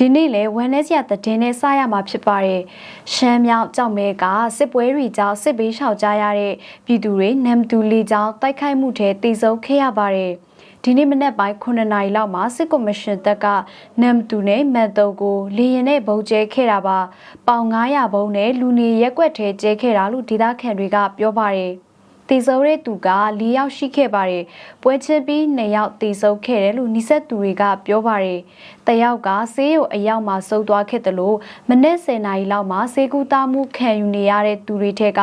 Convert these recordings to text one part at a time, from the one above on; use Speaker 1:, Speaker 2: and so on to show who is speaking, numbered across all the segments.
Speaker 1: ဒီနေ့လေဝမ်းနေစရာသတင်းနဲ့စရမှာဖြစ်ပါတယ်။ရှမ်းမြောက်ကြောက်မဲကစစ်ပွဲတွေကြောင့်စစ်ဘေးရှောင်ကြရတဲ့ပြည်သူတွေနမ်တူလီကြောင့်တိုက်ခိုက်မှုထဲတေဆုံးခဲ့ရပါတယ်။ဒီနေ့မနက်ပိုင်း9နာရီလောက်မှာစစ်ကော်မရှင်တပ်ကနမ်တူနဲ့မန်တုံကိုလေရင်နဲ့ဗုံးကျဲခဲ့တာပါ။ပေါင်900ဘုံနဲ့လူနေရက်ွက်ထဲကျဲခဲ့တာလို့ဒေသခံတွေကပြောပါတယ်။ တည်ဆုံးတဲ့သူက၄ယောက်ရှိခဲ့ပါတယ်။ပွဲချင်းပြီး၂ယောက်တည်ဆုံးခဲ့တယ်လို့နှိဆက်သူတွေကပြောပါတယ်။တယောက်ကဆေးရုံအရောက်မှာစုပ်သွားခဲ့တယ်လို့မနေ့10နာရီလောက်မှာဆေးကူတာမှုခံယူနေရတဲ့သူတွေထက်က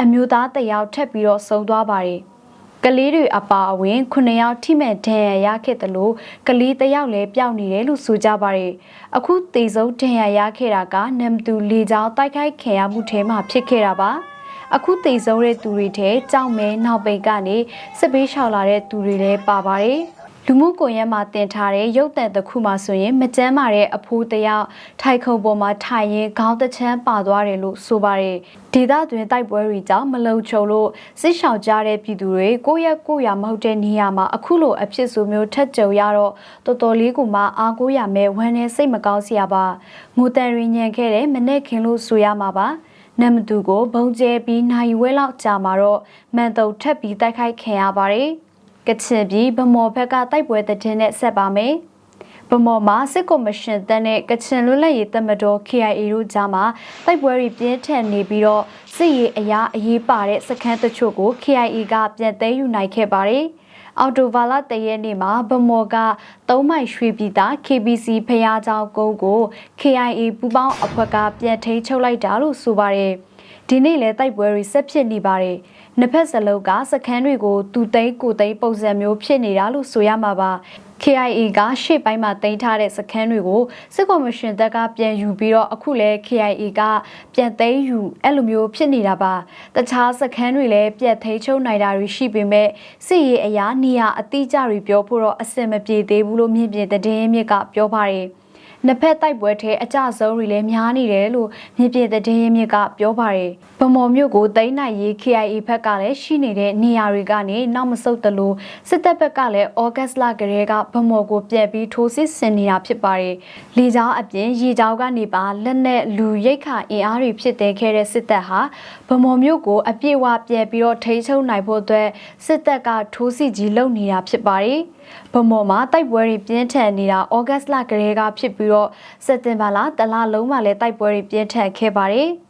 Speaker 1: အမျိုးသားတယောက်ထပ်ပြီးတော့ဆုံးသွားပါတယ်။ကလေးတွေအပါအဝင်9ယောက်ထိမဲ့ဒဏ်ရာရခဲ့တယ်လို့ကလေးတယောက်လည်းပျောက်နေတယ်လို့ဆိုကြပါတယ်။အခုတေဆုံးဒဏ်ရာရခဲ့တာကနမ်တူလေကြောင်းတိုက်ခိုက်ခံရမှုထဲမှာဖြစ်ခဲ့တာပါ။ အခုတည်ဆုံးတဲ့သူတွေထဲကြောက်မဲနောက်ပိတ်ကနေစစ်ပေးရှောင်လာတဲ့သူတွေလည်းပါပါတယ်လူမှုကွန်ရက်မှာတင်ထားတဲ့ရုပ်သံတစ်ခုမှဆိုရင်မကျန်းမာတဲ့အဖိုးတယောက်ထိုက်ခုံပေါ်မှာထိုင်ရင်ခေါင်းတစ်ချမ်းပါသွားတယ်လို့ဆိုပါတယ်ဒေသတွင်တိုက်ပွဲတွေကြောင့်မလုံခြုံလို့စစ်ရှောင်ကြတဲ့ပြည်သူတွေကိုရက်ကိုရမဟုတ်တဲ့နေရာမှာအခုလိုအဖြစ်ဆိုမျိုးထက်ကြုံရတော့တော်တော်လေးကိုမှအားကိုးရမယ်ဝမ်းနဲ့စိတ်မကောင်းစရာပါငိုတန်ရညံခဲ့တဲ့မနဲ့ခင်လို့ဆိုရမှာပါ နမ်မတူကိုဘုံကျဲပြီးနိုင်ဝဲလောက်ကြာမှာတော့မန်တုံထက်ပြီးတိုက်ခိုက်ခံရပါတယ်။ကချင်ပြည်ဗမော်ဘက်ကတိုက်ပွဲတဲ့နဲ့ဆက်ပါမယ်။ဗမော်မှာစစ်ကော်မရှင်တပ်နဲ့ကချင်လွတ်လပ်ရေးတပ်မတော် KIA တို့ကြားမှာတိုက်ပွဲတွေပြင်းထန်နေပြီးတော့စစ်ရေးအရာအရေးပါတဲ့စခန်းတချို့ကို KIA ကပြန်သိမ်းယူနိုင်ခဲ့ပါတယ်။ အော်တိုဘာလ3ရက်နေ့မှာဗမော်က3မိုင်ရွှေပြည်သာ KBC ဖျားချောင်းကုန်းကို KIA ပူပေါင်းအဖွဲ့ကပြန်ထိန်ချုပ်လိုက်တာလို့ဆိုပါတယ်။ဒီနေ့လည်းတိုက်ပွဲတွေဆက်ဖြစ်နေပါတယ်။နှစ်ဖက်စလုံးကစခန်းတွေကိုသူသိန်းကိုသိန်းပုံစံမျိုးဖြစ်နေတာလို့ဆိုရမှာပါ။ KIA ကရှေ့ပိုင်းမှာတင်ထားတဲ့စခန်းတွေကိုစစ်ကော်မရှင်တပ်ကပြန်ယူပြီးတော့အခုလဲ KIA ကပြန်သိမ်းယူအဲ့လိုမျိုးဖြစ်နေတာပါတခြားစခန်းတွေလည်းပြတ်သိမ်းချုပ်နိုင်တာတွေရှိပေမဲ့စစ်ရေးအရာနေရာအတိအကျတွေပြောဖို့တော့အဆင်မပြေသေးဘူးလို့မြင့်ပြတဲ့တည်င်းမြစ်ကပြောပါတယ် နှစ်ဖက်တိုက်ပွဲထဲအကြဆုံးတွေလည်းများနေတယ်လို့မြစ်ပြတဲ့ဒင်းရင်မြစ်ကပြောပါတယ်။ဗမော်မြို့ကိုသိမ်းနိုင်ရေး KIA ဘက်ကလည်းရှိနေတဲ့နေရာတွေကနေနောက်မဆုတ်တလို့စစ်တပ်ဘက်ကလည်းဩဂတ်လကလေးကဗမော်ကိုပြန်ပြီးထိုးစစ်ဆင်နေတာဖြစ်ပါတယ်။လေကြောင်းအပြင်ရေကြောင်းကနေပါလက်နဲ့လူရိတ်ခအင်အားတွေဖြစ်တဲ့ခဲ့တဲ့စစ်တပ်ဟာဗမော်မြို့ကိုအပြည့်အဝပြန်ပြီးတော့ထိန်းချုပ်နိုင်ဖို့အတွက်စစ်တပ်ကထိုးစစ်ကြီးလုပ်နေတာဖြစ်ပါတယ်။ဗမော်မှာတိုက်ပွဲတွေပြင်းထန်နေတာဩဂတ်လကလေးကဖြစ်ပြီးတော့စက်တင်ဘာလတလလုံးမှာလည်းတိုက်ပွဲတွေပြင်းထန်ခဲ့ပါတယ်။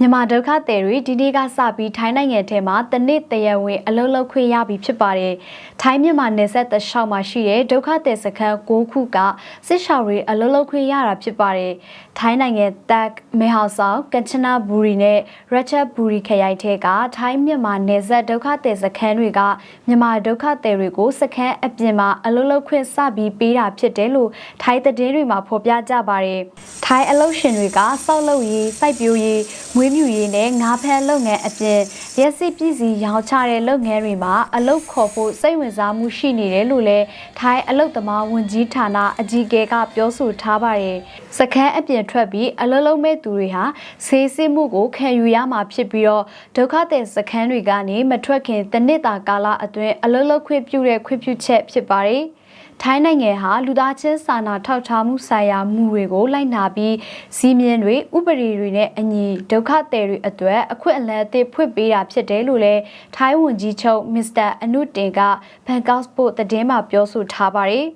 Speaker 1: မြန်မာဒုက္ခသည်တွေဒီနေ့ကစပြီးထိုင်းနိုင်ငံထဲမှာတနစ်တရဝင်အလုံးလုံးခွင့်ရပြီဖြစ်ပါတယ်။ထိုင်းမြန်မာနယ်စပ်တလျှောက်မှာရှိတဲ့ဒုက္ခသည်စခန်း၉ခုကစစ်ရှောင်တွေအလုံးလုံးခွင့်ရတာဖြစ်ပါတယ်။ထိုင်းနိုင်ငံတက်မေဟောင်ဆောင်ကချနာဘူရီနဲ့ရချက်ဘူရီခရိုင်ထဲကထိုင်းမြန်မာနယ်စပ်ဒုက္ခသည်စခန်းတွေကမြန်မာဒုက္ခသည်တွေကိုစခန်းအပြင်မှာအလုံးလုံးခွင့်စပြီးပေးတာဖြစ်တယ်လို့ထိုင်းသတင်းတွေမှာဖော်ပြကြပါတယ်။ထိုင်းအလုပ်ရှင်တွေကစောက်လုပ်ရေးစိုက်ပျိုးရေးမွေးမြူရေးနဲ့ငါးဖမ်းလုပ်ငန်းအပြင်ရက်စစ်ပြည်စီရောင်းချတဲ့လုပ်ငန်းတွေမှာအလုပ်ခေါ်ဖို့စိတ်ဝင်စားမှုရှိနေတယ်လို့လည်းထိုင်းအလုပ်သမားဝန်ကြီးဌာနအကြီးအကဲကပြောဆိုထားပါတယ်။စခန်းအပြင်ထွက်ပြီးအလုပ်လုပ်မဲ့သူတွေဟာဆေးစစ်မှုကိုခံယူရမှာဖြစ်ပြီးတော့ဒုက္ခသည်စခန်းတွေကနေမထွက်ခင်တနစ်တာကာလအတွင်းအလုပ်လုပ်ခွင့်ပြုတဲ့ခွင့်ပြုချက်ဖြစ်ပါတယ်။ ထိုင်းနိုင်ငံဟာလူသားချင်းစာနာထောက်ထားမှုဆိုင်ရာမူတွေကိုလိုက်နာပြီးစီးမြင်တွေဥပဒေတွေနဲ့အညီဒုက္ခသည်တွေအတွက်အခွင့်အလမ်းအသစ်ဖွင့်ပေးတာဖြစ်တယ်လို့လည်းထိုင်းဝန်ကြီးချုပ်မစ္စတာအနုတင်ကဘန်ကောက်ပို့သတင်းမှာပြောဆိုထားပါတယ်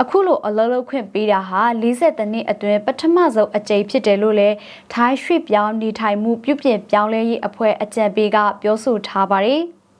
Speaker 1: အခုလိုအလုံးလုံးခွင့်ပေးတာဟာ40နှစ်အတွင်းပထမဆုံးအကြိမ်ဖြစ်တယ်လို့လည်းထိုင်းရွှေ့ပြောင်းနေထိုင်မှုပြုပြင်ပြောင်းလဲရေးအဖွဲ့အကြံပေးကပြောဆိုထားပါတယ်။